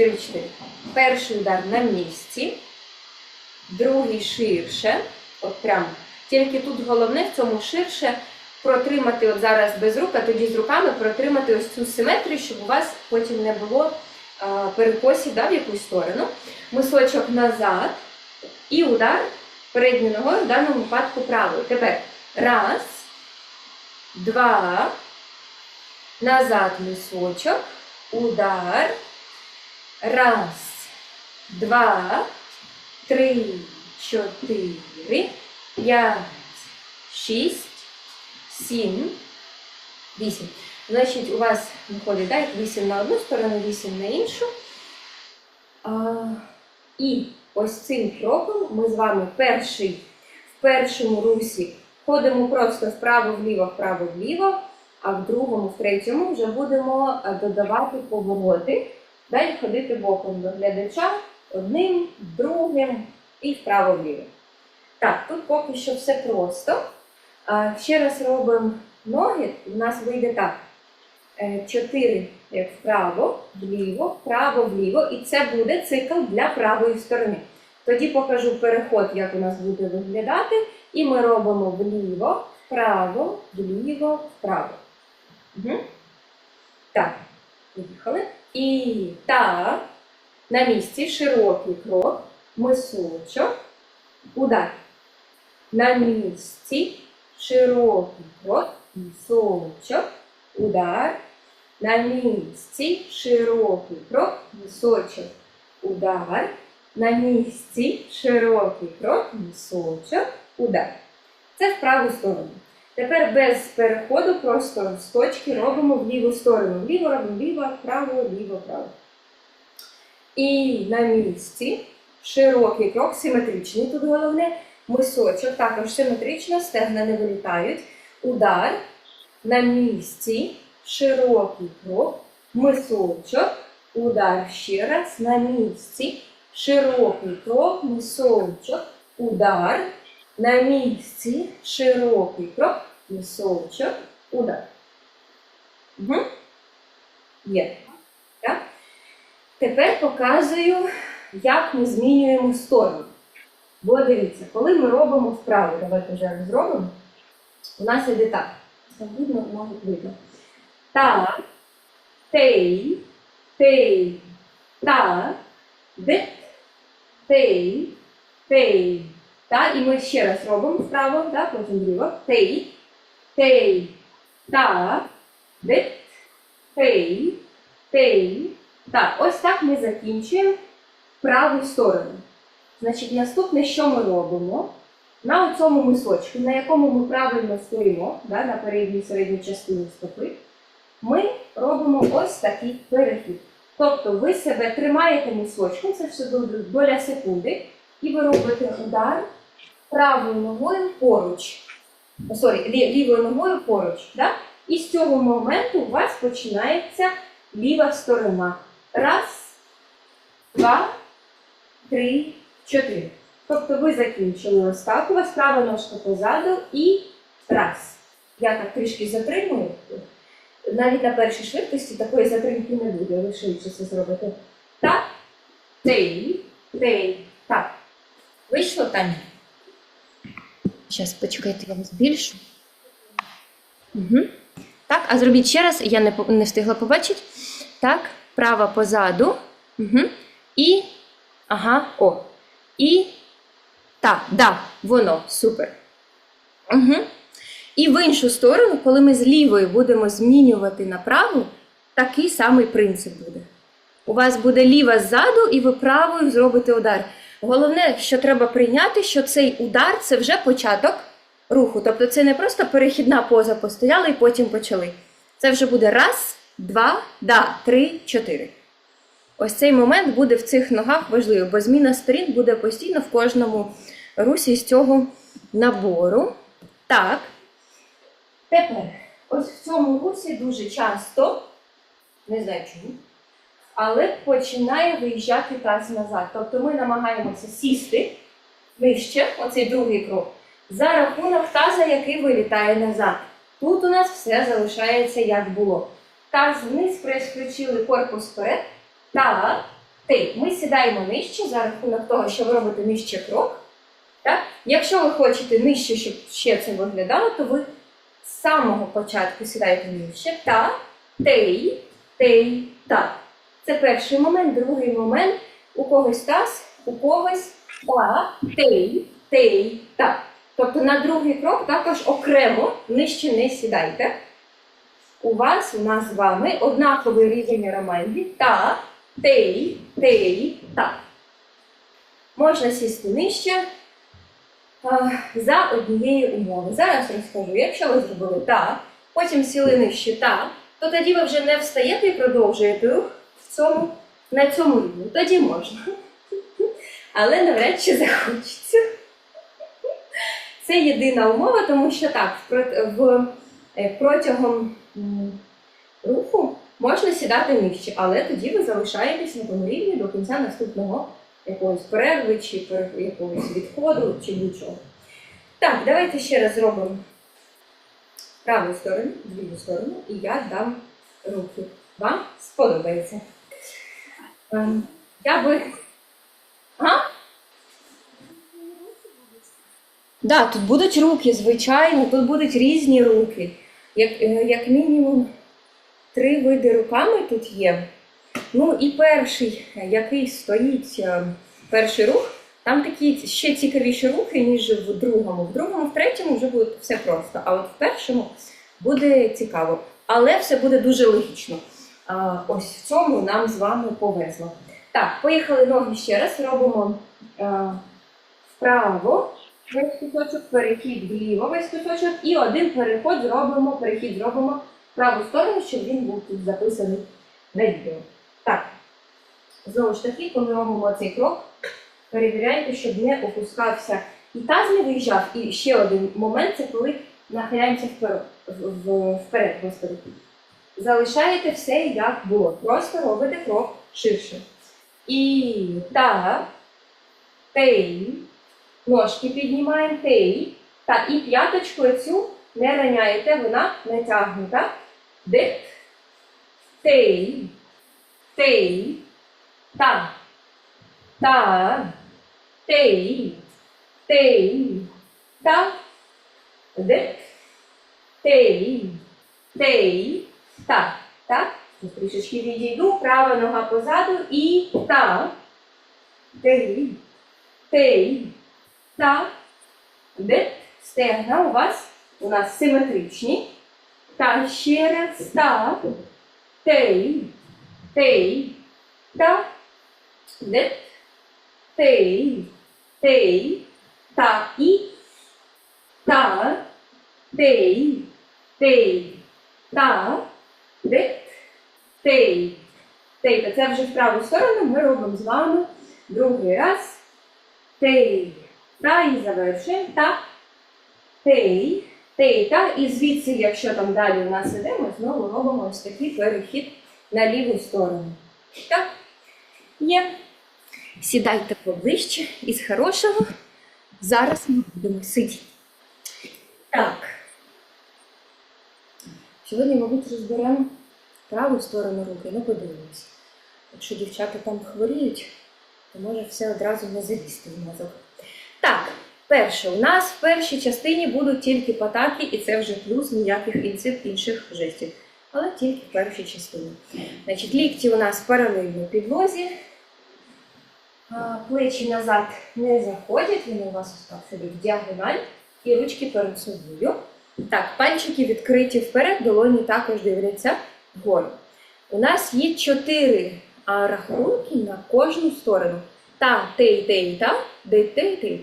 4-4. Перший удар на місці, другий ширше. От прямо. Тільки тут головне в цьому ширше протримати от зараз без рук, а тоді з руками протримати ось цю симетрію, щоб у вас потім не було перекосів да, в якусь сторону. Мисочок назад і удар передньою ногою, в даному випадку правою. Тепер раз, два, назад мисочок, удар. Раз, два, три, чотири, п'ять, шість, сім, вісім. Значить, у вас виходить так, вісім на одну сторону, вісім на іншу. А, і ось цим кроком ми з вами перший в першому русі ходимо просто вправо-вліво, вправо-вліво, а в другому, в третьому вже будемо е, додавати повороти. Далі ходити боком до глядача одним, другим і вправо-вліво. Так, тут поки що все просто. Ще раз робимо ноги, у нас вийде так. Е, Чотири вправо, вліво, вправо, вліво. І це буде цикл для правої сторони. Тоді покажу переход, як у нас буде виглядати. І ми робимо вліво, вправо, вліво, вправо. Угу. Так, поїхали. І так, на місці широкий крок, мисочок, удар. На місці широкий крок, мисочок, удар. На місці широкий крок, мисочок, удар. На місці широкий крок, мисочок, удар. Це в праву сторону. Тепер без переходу просто з точки робимо в ліву сторону. Вліво робимо вліво, вправо, вліво, вправо. І на місці широкий крок, симетричний тут головне. Мисочок також симетрично, стегна не вилітають. Удар на місці, широкий крок, мисочок, удар ще раз на місці, широкий крок, мисочок, удар. На місці широкий крок, місочок, удар. Угу. Є. Так? Тепер показую, як ми змінюємо сторону. Бо дивіться, коли ми робимо вправу, давайте вже зробимо, у нас іде так. Там видно, може видно. Та, тей, тей, та, дит, тей, тей, та, і ми ще раз робимо вправо, да, потім вліво. Тей, тей, та, дит, тей, тей, та. Ось так ми закінчуємо праву сторону. Значить, наступне, що ми робимо? На цьому мисочку, на якому ми правильно стоїмо, да, на передній середній частині стопи, ми робимо ось такий перехід. Тобто ви себе тримаєте мисочком, це все до- доля секунди, і ви робите удар правою ногою поруч. Сорі, лівою ногою поруч. Да? І з цього моменту у вас починається ліва сторона. Раз, два, три, чотири. Тобто ви закінчили ось у вас права ножка позаду і раз. Я так трішки затримую. Навіть на першій швидкості такої затримки не буде, ви швидше це зробите. Так, тей, тей, так. Вийшло, Таня? Зараз почекайте, я вам збільшу. Угу. Так, а зробіть ще раз, я не, не встигла побачити. Так, права позаду. Угу. І. Ага, о. І. Так, да, воно, супер. Угу. І в іншу сторону, коли ми з лівої будемо змінювати на праву, такий самий принцип буде. У вас буде ліва ззаду, і ви правою зробите удар. Головне, що треба прийняти, що цей удар це вже початок руху. Тобто це не просто перехідна поза постояли і потім почали. Це вже буде раз, два, да, три, чотири. Ось цей момент буде в цих ногах важливий, бо зміна сторін буде постійно в кожному русі з цього набору. Так. Тепер, ось в цьому русі дуже часто, не знаю чому, але починає виїжджати таз назад. Тобто ми намагаємося сісти нижче, оцей другий крок, за рахунок таза, який вилітає назад. Тут у нас все залишається як було. Таз вниз, прес включили корпус вперед. Так. Ми сідаємо нижче за рахунок того, що ви робите нижче крок. Так? Якщо ви хочете нижче, щоб ще це виглядало, то ви з самого початку сідаєте нижче. Та, тей, тей, та. Це перший момент, другий момент. У когось таз, у когось та, тей, тей, та. Тобто на другий крок також окремо нижче не сідайте. У вас, у нас з вами однаковий рівень ароманді та, тей, тей, та. Можна сісти нижче а, за однієї умови. Зараз розкажу, якщо ви зробили та, потім сіли нижче та, то тоді ви вже не встаєте і продовжуєте рух цьому, на цьому рівні. Тоді можна. Але навряд чи захочеться. Це єдина умова, тому що так, в, е, протягом руху можна сідати нижче, але тоді ви залишаєтесь на тому рівні до кінця наступного якоїсь перерви, чи якогось відходу, чи будь-чого. Так, давайте ще раз зробимо праву сторону, ліву сторону, і я дам руки. Вам сподобається. Ем, Я би. Ага. Да, тут будуть руки, звичайно, тут будуть різні руки. Як, е, як мінімум три види руками тут є. Ну і перший, який стоїть, е, перший рух, там такі ще цікавіші рухи, ніж в другому. В другому, в третьому вже буде все просто, а от в першому буде цікаво. Але все буде дуже логічно. Ось в цьому нам з вами повезло. Так, поїхали ноги ще раз. Робимо е, вправо весь кусочок, перехід вліво весь кусочок, і один переход зробимо, перехід зробимо в праву сторону, щоб він був тут записаний на відео. Так, знову ж таки, коли робимо цей крок, перевіряйте, щоб не опускався і таз не виїжджав. І ще один момент це коли нахиляємося вперед, вперед, господи. Залишаєте все як було. Просто робите крок ширше. І та, тей, ножки піднімаємо, тей, та і п'яточкою цю не раняєте, вона натягнута. Дик, тей, тей, та, та, тей, тей, та, дик, тей, тей, та, так. Тут Трішечки відійду, права нога позаду і та, тей, тей, та, дик, стегна у вас у нас симетричні. Та ще раз, та, тей, тей, та, дик, тей, тей, та і та, тей, тей, та, дик, тей, тей. Та це вже в праву сторону ми робимо з вами другий раз. Тей, та і завершуємо. Та, тей, тей, та. І звідси, якщо там далі у нас іде, ми знову робимо ось такий перехід на ліву сторону. Так, є. Сідайте поближче із хорошого. Зараз ми будемо сидіти. Так. Сьогодні, мабуть, розберемо праву сторону руки, ну подивимось. Якщо дівчата там хворіють, то може все одразу не залізти в мозок. Так, перше, у нас в першій частині будуть тільки патаки, і це вже плюс ніяких інших жестів. Але тільки в першій частині. Значить, лікті у нас паралельно підлозі. Плечі назад не заходять, вони у вас собі в діагональ і ручки перед собою. Так, пальчики відкриті вперед, долоні також дивляться вгору. У нас є чотири рахунки на кожну сторону. Та, тей, тей, та, де, тей, тей.